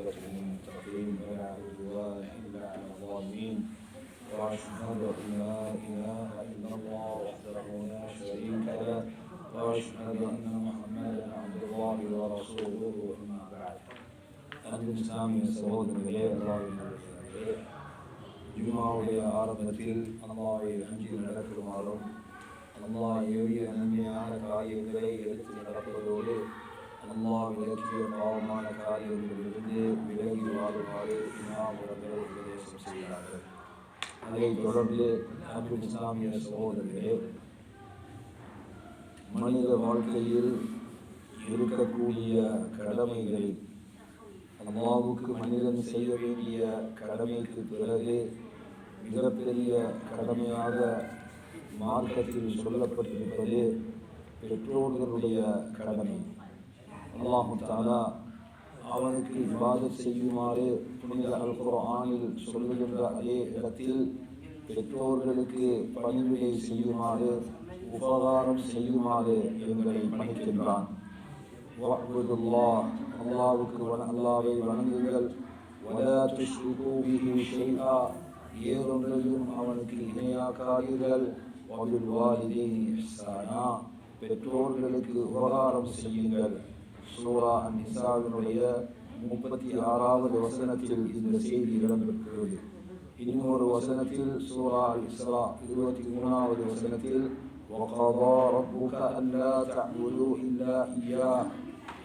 عاقبة للمتقين وأشهد أن لا إله إلا الله وحده لا شريك له. وأشهد أن محمدا عبد الله ورسوله أما بعد. أنتم سامي சகோதரர்களே அல்லாஹ்வின் ஜுமாவுடைய ஆரம்பத்தில் அல்லாஹ்வை அஞ்சி நடக்குமாறும் அல்லாஹ் ஏவிய நன்மையான காரியங்களை எடுத்து நடப்பதோடு அல்லாஹ் விலக்கிய பாவமான காரியங்களிலிருந்து விலகி வாழுமாறு இமாம் உபதேசம் செய்கிறார்கள். அதைத் தொடர்ந்து அன்பு இஸ்லாமிய சகோதரர்களே மனித வாழ்க்கையில் இருக்கக்கூடிய கடமைகளில் அல்லாவுக்கு மனிதன் செய்ய வேண்டிய கடமைக்கு பிறகு மிகப்பெரிய கடமையாக மார்க்கத்தில் சொல்லப்பட்டிருப்பது பெற்றோர்களுடைய கடமை. அல்லாஹு தாலா அவனுக்கு விவாதம் செய்யுமாறு புனித அல் குர்ஆனில் சொல்லுகின்ற அதே இடத்தில் பெற்றோர்களுக்கு பணிவிடை செய்யுமாறு உபகாரம் செய்யுமாறு எங்களை பணிக்கின்றான் அல்லாவுக்கு அல்லாஹ்வுக்கு வண வணங்குங்கள். வலா துஷ்ரிகு ஏதொன்றையும் அவனுக்கு இணையாக்காதீர்கள். வபில் வாலிதைனி பெற்றோர்களுக்கு உபகாரம் செய்யுங்கள். சூரா அந்நிசாவினுடைய முப்பத்தி ஆறாவது வசனத்தில் இந்த செய்தி இடம்பெற்றுள்ளது இன்னொரு வசனத்தில் சூரா அல் இஸ்ரா இருபத்தி மூணாவது வசனத்தில் وقضى ربك ألا تعبدوا إلا إياه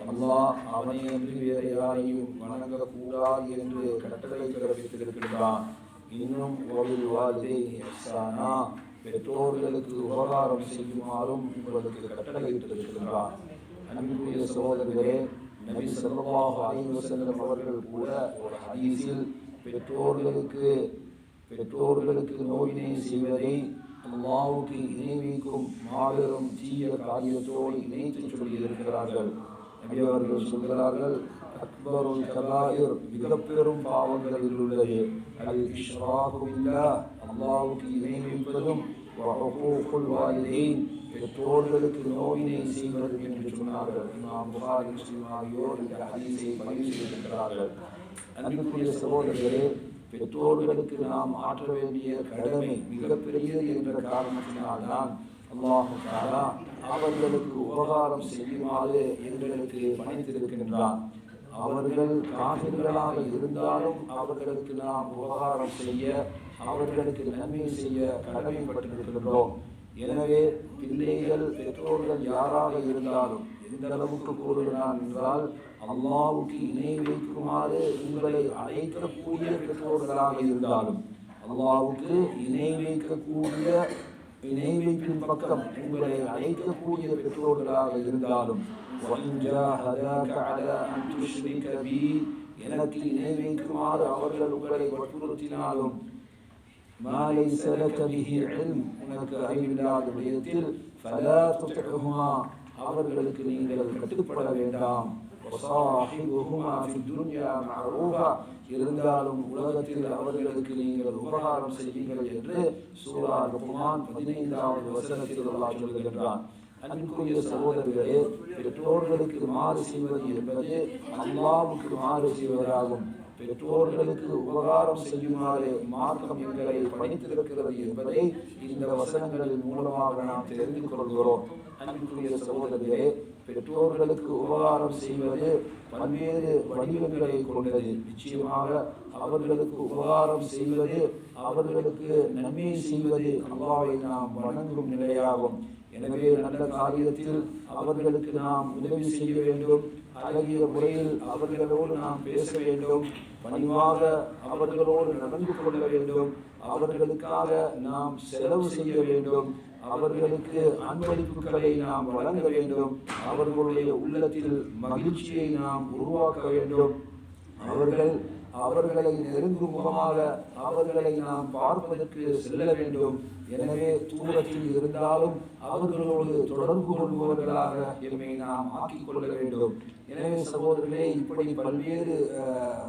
அல்லாஹ் அவனை என்று வேறு யாரையும் வணங்கக்கூடாது என்று கட்டளை பிறப்பித்திருக்கின்றான் இன்னும் ஒளில் வாழ்தே இஹ்சானா பெற்றோர்களுக்கு உபகாரம் செய்யுமாறும் உங்களுக்கு கட்டளையிட்டிருக்கின்றான் அன்புக்குரிய சகோதரர்களே நபி சொல்லமாக அலைஹி செல்லும் அவர்கள் கூட ஒரு ஹதீஸில் பெற்றோர்களுக்கு பெற்றோர்களுக்கு நோயினை செய்வதை அல்லாவுக்கு இணைவிக்கும் மாபெரும் தீய காரியத்தோடு இணைத்து சொல்லியிருக்கிறார்கள். நபி அவர்கள் சொல்கிறார்கள் அக்பருல் கலாயிர் மிக பெரும் பாவங்களில் உள்ளது. அது இஷ்ராகு இல்லா அல்லாவுக்கு இணை வைப்பதும் وحقوق الوالدين பெற்றோர்களுக்கு நோயினை செய்வது என்று சொன்னார்கள் நாம் புகாரி முஸ்லிம் ஆகியோர் இந்த ஹதீஸை பதிவு செய்திருக்கிறார்கள் அன்புக்குரிய சகோதரர்களே பெற்றோர்களுக்கு நாம் ஆற்ற வேண்டிய கடமை மிகப்பெரியது என்ற காரணத்தினால்தான் அல்லாஹு அவர்களுக்கு உபகாரம் செய்யுமாறு எங்களுக்கு பணித்திருக்கின்றான் அவர்கள் காவிர்களாக இருந்தாலும் அவர்களுக்கு நாம் உபகாரம் செய்ய அவர்களுக்கு நன்மை செய்ய கடமைப்பட்டிருக்கின்றோம். எனவே பிள்ளைகள் பெற்றோர்கள் யாராக இருந்தாலும் எந்த அளவுக்கு கூறுகிறான் என்றால் அல்லாவுக்கு இணை வைக்குமாறு உங்களை அழைக்கக்கூடிய பெற்றோர்களாக இருந்தாலும் அல்லாவுக்கு இணை வைக்கக்கூடிய இணை வைக்கும் பக்கம் உங்களை அழைக்கக்கூடிய பெற்றோர்களாக இருந்தாலும் எனக்கு இணை வைக்குமாறு அவர்கள் உங்களை வற்புறுத்தினாலும் மாலை செலக்கவிகி உனக்கு அறிவில்லாத விடயத்தில் அவர்களுக்கு நீங்கள் கட்டுப்பட வேண்டாம். இருந்தாலும் உலகத்தில் அவர்களுக்கு நீங்கள் உபகாரம் செய்யுங்கள் என்று சூரா ருகுமான் பதினைந்தாவது வசனத்தில் அல்லாஹ் சொல்கின்றான். அன்புக்குரிய சகோதரர்களே பெற்றோர்களுக்கு மாறு செய்வது என்பது அல்லாவுக்கு மாறு செய்வதாகும். பெற்றோர்களுக்கு உபகாரம் செய்யுமாறு மார்க்கம் எங்களை பணித்திருக்கிறது என்பதை இந்த வசனங்களின் மூலமாக நாம் தெரிந்து கொள்கிறோம். அன்புக்குரிய சகோதரர்களே பெற்றோர்களுக்கு உபகாரம் செய்வது பல்வேறு வடிவங்களை கொண்டது. நிச்சயமாக அவர்களுக்கு உபகாரம் செய்வது அவர்களுக்கு நன்மை செய்வது அல்லாவை நாம் வணங்கும் நிலையாகும். எனவே நல்ல காரியத்தில் அவர்களுக்கு நாம் உதவி செய்ய வேண்டும். அழகிய முறையில் அவர்களோடு நாம் பேச வேண்டும். பணிவாக அவர்களோடு நடந்து கொள்ள வேண்டும். அவர்களுக்காக நாம் செலவு செய்ய வேண்டும். அவர்களுக்கு அன்பளிப்புகளை நாம் வழங்க வேண்டும். அவர்களுடைய உள்ளத்தில் மகிழ்ச்சியை நாம் உருவாக்க வேண்டும். அவர்கள் அவர்களை நெருங்கும் முகமாக அவர்களை நாம் பார்ப்பதற்கு செல்ல வேண்டும். எனவே தூரத்தில் இருந்தாலும் அவர்களோடு தொடர்பு கொள்பவர்களாக எம்மை நாம் ஆக்கிக் கொள்ள வேண்டும். எனவே சகோதரர்களே இப்படி பல்வேறு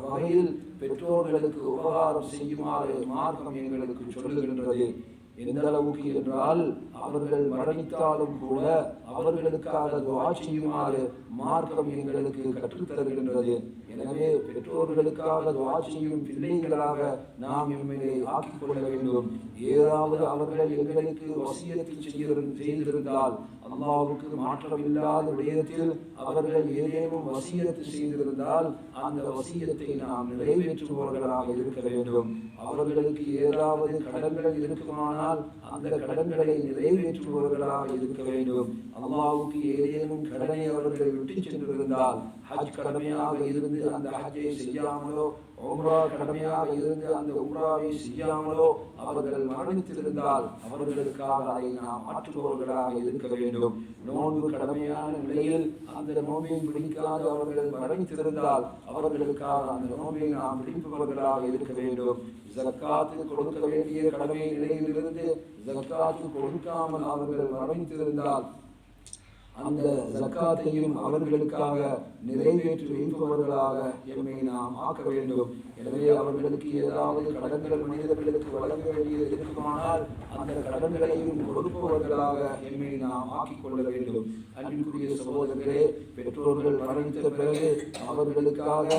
வகையில் பெற்றோர்களுக்கு உபகாரம் செய்யுமாறு மார்க்கம் எங்களுக்கு சொல்லுகின்றது. எந்த அளவுக்கு என்றால் அவர்கள் மரணித்தாலும் கூட அவர்களுக்காக துவா செய்யுமாறு மார்க்கம் எங்களுக்கு கற்றுத்தருகின்றது எனவே பெற்றோர்களுக்காக துவா செய்யும் பிள்ளைகளாக நாம் எம்மையை ஆக்கிக் கொள்ள வேண்டும். ஏதாவது அவர்கள் எங்களுக்கு வசியத்தில் செய்திருந்~ செய்திருந்தால் அல்லாஹ்வுக்கு மாற்றமில்லாத விடயத்தில் அவர்கள் ஏதேனும் வசியத்து செய்திருந்தால் அந்த வசியத்தை நாம் நிறைவேற்றுபவர்களாக இருக்க வேண்டும். அவர்களுக்கு ஏதாவது கடன்கள் இருக்குமானால் அந்த கடன்களை நிறைவேற்றுபவர்களாக இருக்க வேண்டும். அம்மாவுக்கு ஏதேனும் கடனை அவர்களை விட்டு சென்றிருந்தால் ஹஜ் கடமையாக இருந்து அந்த ஹஜ்ஜை செய்யாமலோ உம்ரா கடமையாக இருந்து அந்த உம்ராவை செய்யாமலோ அவர்கள் மரணித்திருந்தால் அவர்களுக்காக அதை நாம் மாற்றுபவர்களாக இருக்க வேண்டும். நோன்பு கடமையான நிலையில் அந்த நோன்பை பிடிக்காத அவர்கள் மரணித்திருந்தால் அவர்களுக்காக அந்த நோன்பை நாம் பிடிப்பவர்களாக இருக்க வேண்டும். ஜக்காத்து கொடுக்க வேண்டிய கடமை நிலையிலிருந்து ஜக்காத்து கொடுக்காமல் அவர்கள் மரணித்திருந்தால் அந்த ஜக்காத்தையும் அவர்களுக்காக நிறைவேற்றி வைப்பவர்களாக எம்மை நாம் ஆக்க வேண்டும். எனவே அவர்களுக்கு ஏதாவது கடன்கள் மனிதர்களுக்கு வழங்க வேண்டியது இருக்குமானால் அந்த கடன்களையும் கொடுப்பவர்களாக எம்மை நாம் ஆக்கிக் கொள்ள வேண்டும். அன்பிற்குரிய சகோதரர்களே பெற்றோர்கள் மரணித்த பிறகு அவர்களுக்காக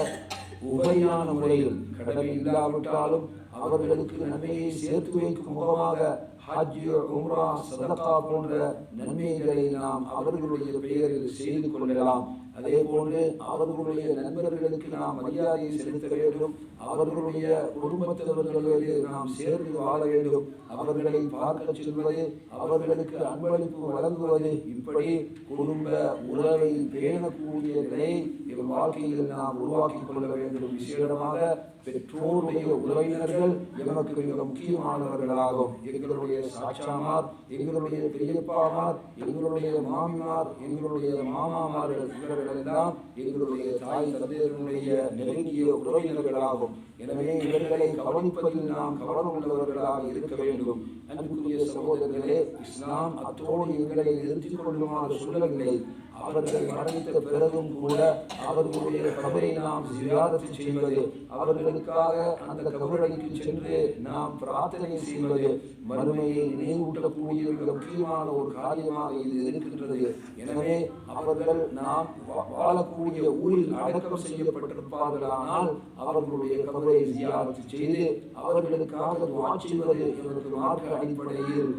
உபரியான முறையில் கடமை இல்லாவிட்டாலும் அவர்களுக்கு நன்மையை சேர்த்து வைக்கும் முகமாக ஹஜ் உம்ரா சதகா போன்ற நன்மைகளை நாம் அவர்களுடைய பெயரில் செய்து கொள்ளலாம். அதே போன்று அவர்களுடைய நண்பர்களுக்கு நாம் மரியாதையை செலுத்த வேண்டும். அவர்களுடைய குடும்பத்தினர்களோடு நாம் சேர்ந்து வாழ வேண்டும். அவர்களை பார்க்க செல்வது அவர்களுக்கு அன்பளிப்பு வழங்குவது இப்படி குடும்ப உறவை பேணக்கூடிய நிலை எங்கள் வாழ்க்கையில் நாம் உருவாக்கி கொள்ள வேண்டும். விசேடமாக பெற்றோருடைய உறவினர்கள் எமக்கு மிக முக்கியமானவர்களாகும். எங்களுடைய சாட்சாமார் எங்களுடைய பெரியப்பாமார் எங்களுடைய மாமியார் எங்களுடைய மாமாமார்கள் இவர்கள் இவர்களெல்லாம் எங்களுடைய தாய் தந்தையர்களுடைய நெருங்கிய உறவினர்களாகும். எனவே இவர்களை கவனிப்பதில் நாம் கவனம் உள்ளவர்களாக இருக்க வேண்டும். அன்புக்குரிய சகோதரர்களே இஸ்லாம் அத்தோடு எங்களை நிறுத்திக் கொள்ளுமாறு சொல்லவில்லை. அவர்கள் மரணித்த பிறகும் கூட அவர்களுடைய கபரை நாம் ஜியாரத்து செய்வது அவர்களுக்காக அந்த கபரைக்கு சென்று நாம் பிரார்த்தனை செய்வது மறுமையை நினைவூட்டக்கூடிய மிக முக்கியமான ஒரு காரியமாக இது இருக்கின்றது. எனவே அவர்கள் நாம் வா- வாழக்கூடிய ஊரில் அடக்கம் செய்யப்பட்டிருப்பார்களானால் அவர்களுடைய கபரை ஜியாரத்து செய்து அவர்களுக்காக துவா செய்வது எங்களுக்கு மார்க்க அடிப்படையில்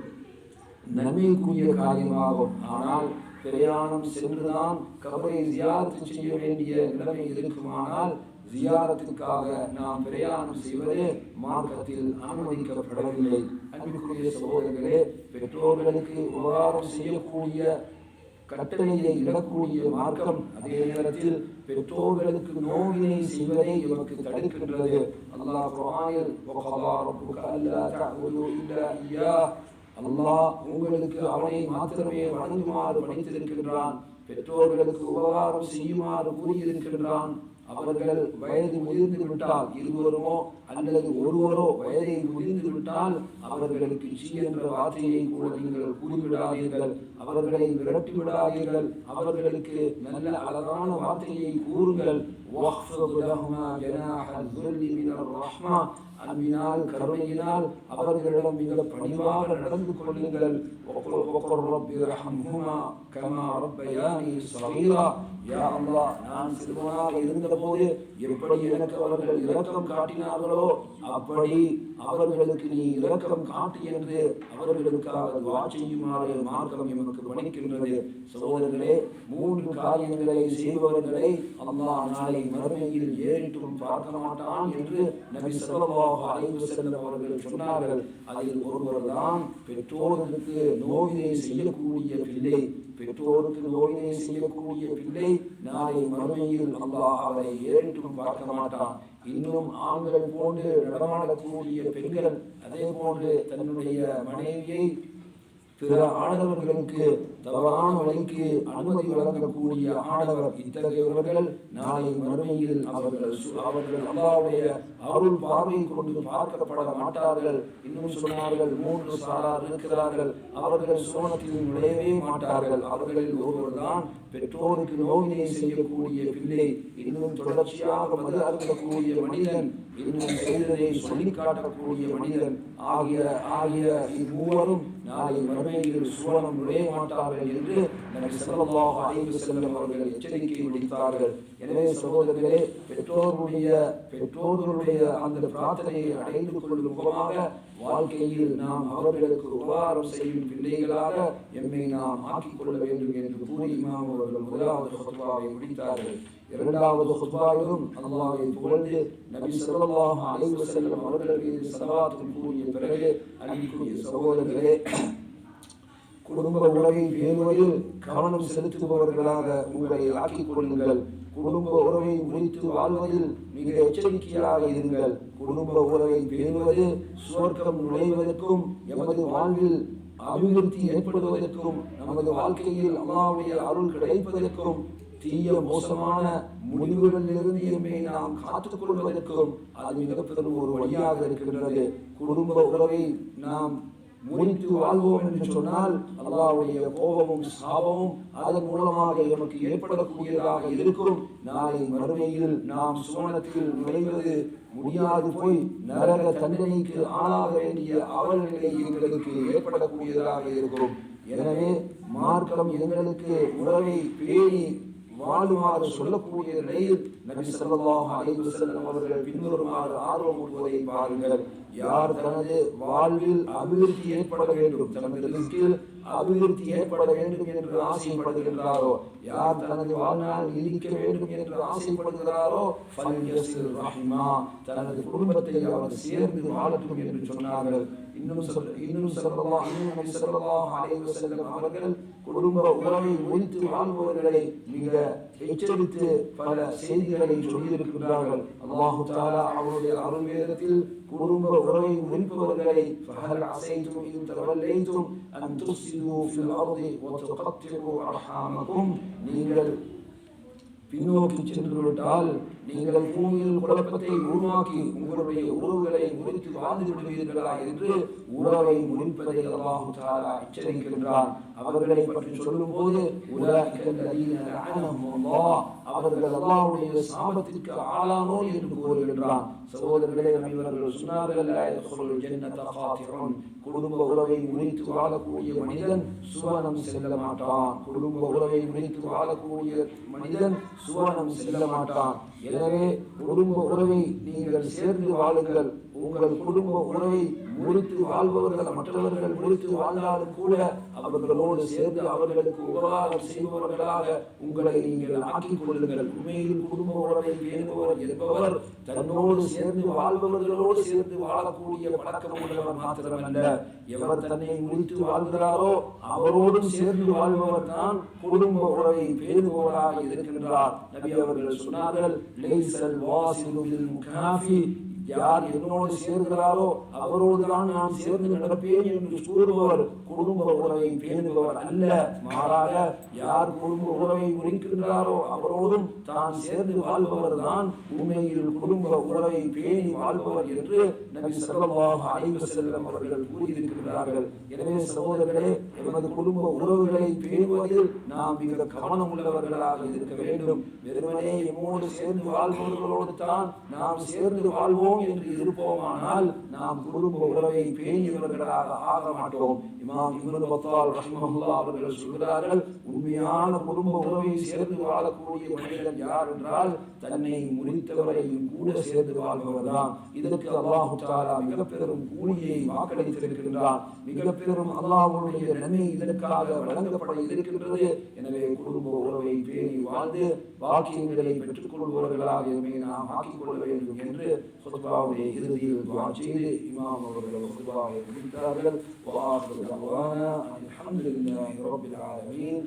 நன்மைக்குரிய காரியமாகும். ஆனால் பிரயாணம் சென்றுதான் கபரை ஜியாரத்து செய்ய வேண்டிய நிலைமை இருக்குமானால் ஜியாரத்துக்காக நாம் பிரயாணம் செய்வது மார்க்கத்தில் அனுமதிக்கப்படவில்லை. அன்புக்குரிய சகோதரர்களே பெற்றோர்களுக்கு உபகாரம் செய்யக்கூடிய கட்டளையை இடக்கூடிய மார்க்கம் அதே நேரத்தில் பெற்றோர்களுக்கு நோவினை செய்வதை இவருக்கு தடுக்கின்றது. அல்லாஹ் ஐயா அல்லாஹ் உங்களுக்கு அவனை மாத்திரமே வணங்குமாறு பணித்திருக்கின்றான். பெற்றோர்களுக்கு உபகாரம் செய்யுமாறு கூறியிருக்கின்றான். அவர்கள் வயது முதிர்ந்து விட்டால் இருவருமோ அல்லது ஒருவரோ வயதை முதிர்ந்து விட்டால் அவர்களுக்கு சி என்ற வார்த்தையை கூட நீங்கள் கூறிவிடாதீர்கள். அவர்களை விரட்டி விடாதீர்கள் அவர்களுக்கு நல்ல அழகான வார்த்தையை கூறுங்கள். அன்பினால் கருணையினால் அவர்களிடம் மிக பணிவாக நடந்து கொள்ளுங்கள். யா நான் சிறுவனாக இருந்தபோது எப்படி எனக்கு அவர்கள் இரக்கம் காட்டினார்களோ அப்படி அவர்களுக்கு நீ இரக்கம் காட்டு என்று அவர்களுக்காக துவா செய்யுமாறு மார்க்கம் எமக்கு பணிக்கின்றது. சோதரர்களே மூன்று காரியங்களை செய்பவர்களை அல்லா நாளை மறுமையில் ஏறிட்டும் பார்க்க மாட்டான் என்று நபி சொல்லமாக அலைந்து செல்லும் அவர்கள் சொன்னார்கள். அதில் ஒருவர்தான் பெற்றோர்களுக்கு நோயை செய்யக்கூடிய பிள்ளை பெற்றோருக்கு நோயினை செய்யக்கூடிய பிள்ளை நாளை மறுமையில் அல்லாஹ் அவரை ஏறிட்டும் பார்க்க மாட்டான். இன்னும் ஆண்கள் போன்று நடமாடக்கூடிய பெண்கள் அதே போன்று தன்னுடைய மனைவியை பிற ஆடவர்களுக்கு தவறான வழிக்கு அனுமதி வழங்கக்கூடிய ஆடவர் இத்தகையவர்கள் நாளை மறுமையில் அவர்கள் அவர்கள் அல்லாவுடைய அருள் பார்வை கொண்டு பார்க்கப்பட மாட்டார்கள். இன்னும் சொன்னார்கள் மூன்று சாரார் இருக்கிறார்கள். அவர்கள் சோனத்தில் நுழையவே மாட்டார்கள். அவர்களில் ஒருவர் தான் பெற்றோருக்கு நோயினை செய்யக்கூடிய பிள்ளை. இன்னும் தொடர்ச்சியாக மது அருந்தக்கூடிய மனிதன் இன்னும் செய்ததை சொல்லி காட்டக்கூடிய மனிதன். ஆகிய ஆகிய இம்மூவரும் நாளை மறுமையில் சோனம் நுழைய மாட்டார்கள் என்று நபி ஸல்லல்லாஹு அலைஹி வஸல்லம் அவர்கள் எச்சரிக்கை விடுத்தார்கள். எனவே சகோதரர்களே பெற்றோர்களுடைய பெற்றோர்களுடைய அந்த பிரார்த்தனையை அடைந்து கொள்ளும் முகமாக வாழ்க்கையில் நாம் அவர்களுக்கு உபகாரம் செய்யும் பிள்ளைகளாக எம்மை நாம் ஆக்கிக் கொள்ள வேண்டும் என்று கூறி இமாம் அவர்கள் முதலாவது ஹுத்பாவை முடித்தார்கள். இரண்டாவது ஹுத்பாவிலும் அல்லாவை புகழ்ந்து நபி ஸல்லல்லாஹு அலைஹி வஸல்லம் அவர்கள் மீது ஸலவாத்துல் கூறிய பிறகு அன்பிற்குரிய சகோதரர்களே குடும்ப உறவை பேணுவதில் கவனம் செலுத்துபவர்களாக உங்களை ஆக்கிக் கொள்ளுங்கள். குடும்ப உறவை முறித்து வாழ்வதில் மிக எச்சரிக்கையாக இருங்கள். குடும்ப உறவை பேணுவது சுவர்க்கம் நுழைவதற்கும் எமது வாழ்வில் அபிவிருத்தி ஏற்படுவதற்கும் நமது வாழ்க்கையில் அம்மாவுடைய அருள் கிடைப்பதற்கும் தீய மோசமான முடிவுகளிலிருந்து எம்மை நாம் காத்துக் கொள்வதற்கும் அது மிகப்பெரும் ஒரு வழியாக இருக்கின்றது. குடும்ப உறவை நாம் முறித்து வாழ்வோம் என்று சொன்னால் அல்லாவுடைய கோபமும் சாபமும் அதன் மூலமாக எமக்கு ஏற்படக்கூடியதாக இருக்கும். நாளை மறுமையில் நாம் சுவனத்தில் நுழைவது முடியாது போய் நரக தண்டனைக்கு ஆளாக வேண்டிய அவல நிலை எங்களுக்கு ஏற்படக்கூடியதாக இருக்கும். எனவே மார்க்கம் எங்களுக்கு உறவை பேணி வாழுமாறு சொல்லக்கூடிய நிலையில் நபி ஸல்லல்லாஹு அலைஹி செல்லும் அவர்கள் பின்வருமாறு ஆர்வம் ஊட்டுவதை பாருங்கள். யார் தனது வாழ்வில் அபிவிருத்தி ஏற்பட வேண்டும் தனது ரிஸ்கில் அபிவிருத்தி ஏற்பட வேண்டும் என்று ஆசைப்படுகின்றாரோ யார் தனது வாழ்நாள் இருக்க வேண்டும் என்று ஆசைப்படுகிறாரோ ஃபல்யஸில் தனது குடும்பத்தை அவர் சேர்ந்து வாழட்டும் என்று சொன்னார்கள். இன்னும் சொல்ல இன்னும் சொல்லலாம் இன்னும் நபி ஸல்லல்லாஹு அலைஹி வஸல்லம் அவர்கள் குடும்ப உறவை முறித்து வாழ்பவர்களை மிக எச்சரித்து பல செய்திகளை சொல்லியிருக்கிறார்கள் அல்லாஹு தாலா அவருடைய அருள் வேதத்தில் குடும்ப உறவை முறிப்பவர்களை فهل عسيتم إن توليتم أن تفسدوا في الأرض وتقطعوا أرحامكم நீங்கள் பின்னோக்கி சென்று விட்டால் நீங்கள் பூமியில் குழப்பத்தை உருவாக்கி உங்களுடைய உறவுகளை முறித்து வாழ்ந்து விடுவீர்களா என்று உறவை முறிப்பதை அல்லாஹு தாலா எச்சரிக்கின்றான். அவர்களை பற்றி சொல்லும் போது அவர்கள் அல்லாவுடைய சாபத்திற்கு ஆளானோ என்று கூறுகின்றான். சகோதரர்களே நபிவர்கள் சொன்னார்கள் குடும்ப உறவை முறித்து வாழக்கூடிய மனிதன் சுவனம் செல்ல மாட்டான். குடும்ப உறவை முறித்து வாழக்கூடிய மனிதன் சுவனம் செல்ல மாட்டான். எனவே குடும்ப உறவை நீங்கள் சேர்ந்து வாழுங்கள். உங்கள் குடும்ப உறவை முறித்து வாழ்பவர்கள் மற்றவர்கள் முறித்து வாழ்ந்தாலும் கூட அவர்களோடு சேர்ந்து அவர்களுக்கு உபகாரம் செய்பவர்களாக உங்களை நீங்கள் ஆக்கிக் கொள்ளுங்கள். உண்மையில் குடும்ப உறவை பேணுபவர் என்பவர் தன்னோடு சேர்ந்து வாழ்பவர்களோடு சேர்ந்து வாழக்கூடிய பழக்கம் உள்ளவர் மாத்திரமல்ல. எவர் தன்னை முறித்து வாழ்கிறாரோ அவரோடும் சேர்ந்து வாழ்பவர் தான் குடும்ப உறவை பேணுபவராக இருக்கின்றார். நபி அவர்கள் சொன்னார்கள் லைசல் வாசிலு முகாஃபி யார் என்னோடு சேர்கிறாரோ அவரோடு தான் நான் சேர்ந்து நடப்பேன் என்று கூறுபவர் குடும்ப உறவை பேணுபவர் அல்ல. மாறாக யார் குடும்ப உறவை முறிக்கின்றாரோ அவரோடும் தான் சேர்ந்து வாழ்பவர் தான் உண்மையில் குடும்ப உறவை பேணி வாழ்பவர் என்று நபி ஸல்லல்லாஹு ஆய்வு வஸல்லம் அவர்கள் கூறியிருக்கின்றார்கள். எனவே சகோதரர்களே எமது குடும்ப உறவுகளை பேணுவதில் நாம் மிக கவனம் உள்ளவர்களாக இருக்க வேண்டும். வெறுமனே எம்மோடு சேர்ந்து வாழ்பவர்களோடு தான் நாம் சேர்ந்து வாழ்வோம். என்று இருப்போமானால் நாம் குடும்ப உறவை பேணியவர்களாக ஆக மாட்டோம். இமாம் இப்னு பத்தால் ரஹ்மஹுல்லா அவர்கள் சொல்கிறார்கள் உண்மையான குடும்ப உறவை சேர்ந்து வாழக்கூடிய மனிதர் யார் என்றால் தன்னை முடித்தவரையும் கூட சேர்ந்து வாழ்பவர்தான். இதற்கு அல்லாஹு தாரா மிக பெரும் கூலியை வாக்களித்திருக்கின்றார் மிக அல்லாஹுடைய நன்மை இதற்காக வழங்கப்பட இருக்கின்றது. எனவே குடும்ப உறவை பேணி வாழ்ந்து வாக்கியங்களை பெற்றுக் கொள்பவர்களாக நாம் ஆக்கிக் கொள்ள வேண்டும் என்று சொத்பாவுடைய இறுதியில் செய்து இமாம் அவர்கள் சொத்பாவை முடித்தார்கள். வாக்கு அல்ஹம்துலில்லாஹி ரப்பில் ஆலமீன்.